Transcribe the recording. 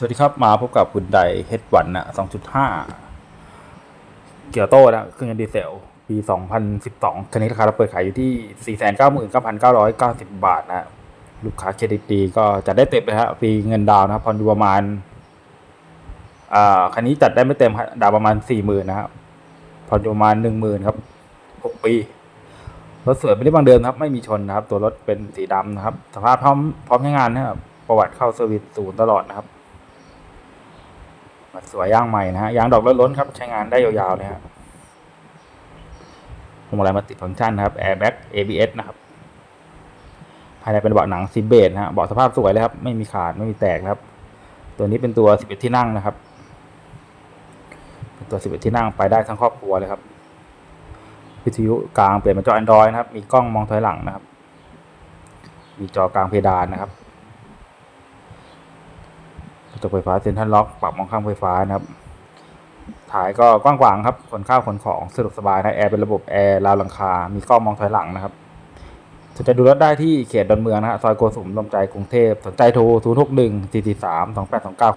สวัสดีครับ มาพบกับคุณไดเฮดวันนะ2.5เกียวโต้นะเครื่องยนต์ดีเซล ปี2012คันนี้ราคาเราเปิดขายอยู่ที่499,990บบาทนะ ลูกค้าเครดิตดีก็จัดได้เต็มเลยฮะฟรีเงินดาวนะครับผ่อนอยู่ประมาณ อ่า คันนี้จัดได้ไม่เต็มครับดาวประมาณ40,000นนะครับผ่อนอยู่ประมาณ10,000ครับ6ปีรถสวยไม่ได้บางเดิมครับ ไม่มีชนนะครับ ตัวรถเป็นสีดำนะครับ สภาพพร้อมพร้อมใช้งานนะครับ ประวัติเข้าเซอร์วิสศูนย์ตลอดนะครับ สวยย่างใหม่นะฮะยางดอกล้นๆครับใช้งานได้ยาวๆเลยฮะพวงมาลัยมาติดฟังก์ชันนะครับ airbag ABS นะครับภายในเป็นเบาะหนังซีเบสนะฮะเบาะสภาพสวยเลยครับ ไม่มีขาดไม่มีแตกนะครับ ตัวนี้เป็นตัว11ที่นั่งนะครับ เป็นตัว11ที่นั่งไปได้ทั้งครอบครัวเลยครับวิทยุกลางเปลี่ยนเป็นจอ Android นะครับ มีกล้องมองถอยหลังนะครับ มีจอกลางเพดานนะครับ ระจกไฟฟ้าเซ็นทรัลล็อกปรับมองข้างไฟฟ้านะครับถ่ายก็กว้างขวางครับขนข้าวขนของสะดวกสบายนะแอร์เป็นระบบแอร์ราวหลังคา มีกล้องมองถอยหลังนะครับสนใจดูรถได้ที่เขตดอนเมืองนะฮะซอยโกสุมลมใจกรุงเทพสนใจโทร 0 6 1 4 4 3 2 8 2 9